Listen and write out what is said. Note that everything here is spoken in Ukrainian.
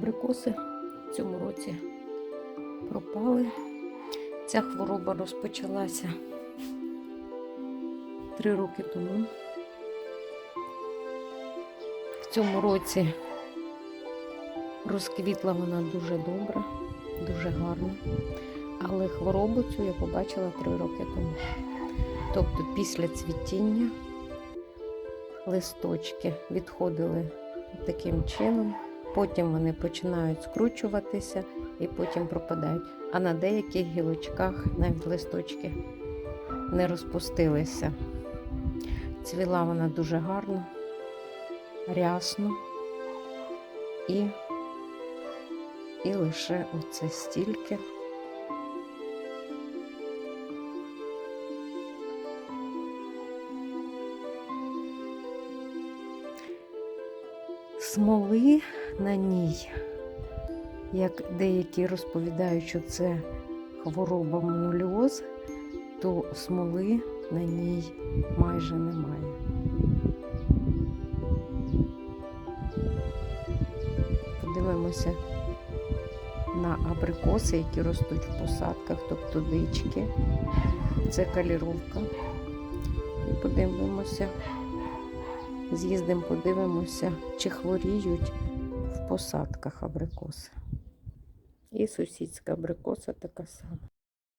абрикоси в цьому році пропали. Ця хвороба розпочалася три роки тому. В цьому році розквітла вона дуже добре, дуже гарно. Але хворобу цю я побачила три роки тому. Тобто після цвітіння листочки відходили таким чином, потім вони починають скручуватися і потім пропадають. А на деяких гілочках навіть листочки не розпустилися. Цвіла вона дуже гарно, рясно і, і лише оце стільки. Смоли на ній, як деякі розповідають, що це хвороба моноліоз, то смоли на ній майже немає. Подивимося на абрикоси, які ростуть в посадках, тобто дички. Це каліровка. І подивимося, з'їздимо, подивимося, чи хворіють в посадках абрикоси. І сусідська абрикоса така сама.